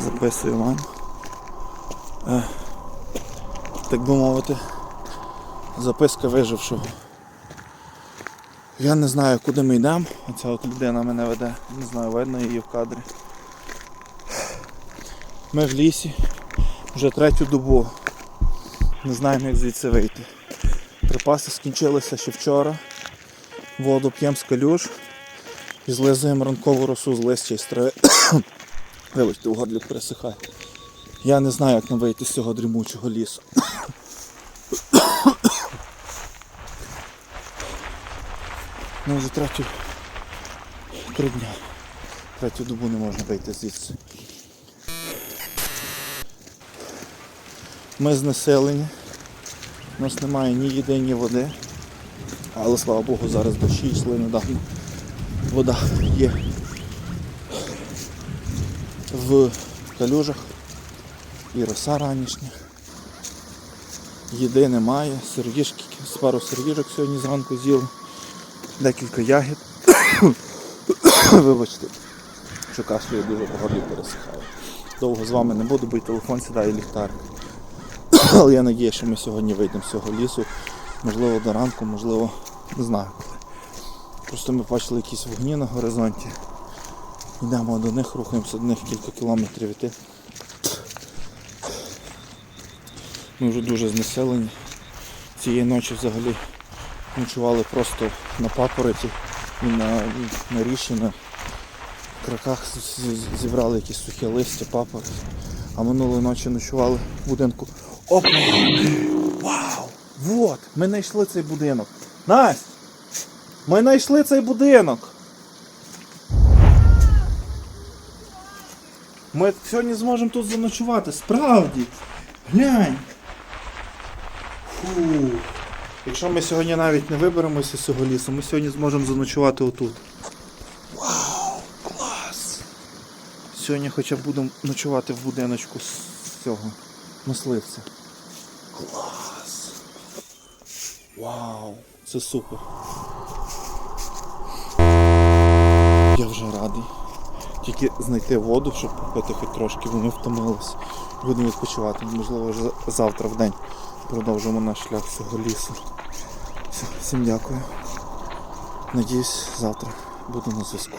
записую вам. Е, так би мовити, записка вижившого. Я не знаю, куди ми йдемо. Оця от людина мене веде, не знаю, видно її в кадрі. Ми в лісі вже третю добу. Не знаємо, як звідси вийти. Припаси скінчилися ще вчора. Воду п'ємо з калюж і злизуємо ранкову росу з листя і трави. Вибачте, у горлі пересихає. Я не знаю, як нам вийти з цього дрімучого лісу. Ну вже третю три дня. Третю добу не можна вийти звідси. Ми знеселені. У нас немає ні їди, ні води. Але слава Богу, зараз дощі йшли недавно. Вода є в калюжах і роса ранішня. Їди немає, сервіжки, пару сервіжок сьогодні зранку з'їли, декілька ягід. Вибачте, що кашлюю дуже по горлі пересихає. Довго з вами не буду, бо й телефон сідає ліхтарик. Але я надію, що ми сьогодні вийдемо з цього лісу. Можливо до ранку, можливо, не знаю коли. Просто ми бачили якісь вогні на горизонті. Йдемо до них, рухаємося до них кілька кілометрів іти. Ми вже дуже знеселені. Цієї ночі взагалі ночували просто на папороті і на, на ріші, на краках зібрали якісь сухе листя, папороть. А минулої ночі ночували в будинку. Опа! Вау! Вот! Ми знайшли цей будинок. Настя! Ми знайшли цей будинок. Ми сьогодні зможемо тут заночувати, справді. Глянь. Фу. Якщо ми сьогодні навіть не виберемося з цього лісу, ми сьогодні зможемо заночувати отут. Вау, клас! Сьогодні хоча б будемо ночувати в будиночку з цього мисливця. Клас! Вау! Це супер. Тільки знайти воду, щоб попити хоч трошки, бо ми втомились. Будемо відпочивати. Можливо, вже завтра в день продовжимо наш шлях цього лісу. Все, всім дякую. Надіюсь, завтра буду на зв'язку.